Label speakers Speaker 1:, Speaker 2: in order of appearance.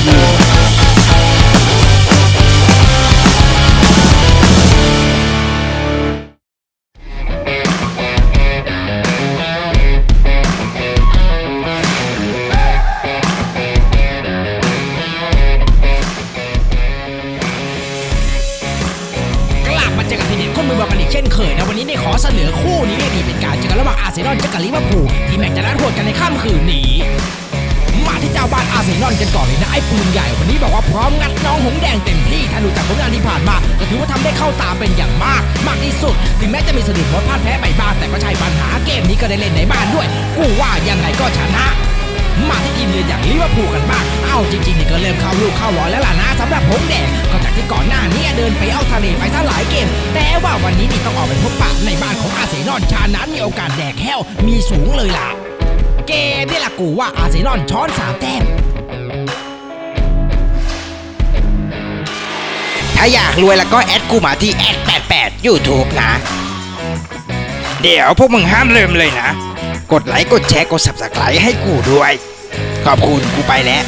Speaker 1: กลับมาเจอกับทีเด็ดคนมือบอลกันอีกเช่นเคยนะวันนี้เนี่ยขอเสนอคู่นี้เนี่ยนี่เป็นการเจอกันระหว่างอาร์เซนอลเจอกับลิเวอร์พูลที่แมตช์จะนัดหัวกันในค่ำคืนนี้ นอนกันก่อนเลยนะไอ้ปืนใหญ่ วันนี้บอกว่าพร้อมงัดน้องหงแดงเต็มที่ถ้าดูจากผลงานที่ผ่านมาก็ถือว่าทำได้เข้าตาเป็นอย่างมาก มากที่สุด ถึงแม้จะมีสะดุดรถพลาดแพ้ไปบ้างแต่ก็ใช่ปัญหาเกมนี้ก็ได้เล่นในบ้านด้วย กูว่ายังไงก็ชนะมาที่ทีมเยือนอย่างลิเวอร์พูลกันบ้าง เอ้าจริงๆนี่ก็เริ่มเข้าลูกเข้าร้อยแล้วล่ะนะสำหรับหงแดงก็จากที่ก่อนหน้านี้เดินไปเอาทะเลไปซะหลายเกม แต่ว่าวันนี้นี่ต้องออกไปพบปะในบ้านของอาเซนอลชานั้นมีโอกาสแดกแห้วมีสูงเลยล่ะ เกมนี่ละกูว่าอาเซนอลช้อนสามแต้ม
Speaker 2: ถ้าอยากรวยแล้วก็แอดกูมาที่แอด88 YouTube นะ เดี๋ยวพวกมึงห้ามลืมเลยนะ กดไลค์ กดแชร์ กด Subscribe ให้กูด้วย ขอบคุณกูไปแล้ว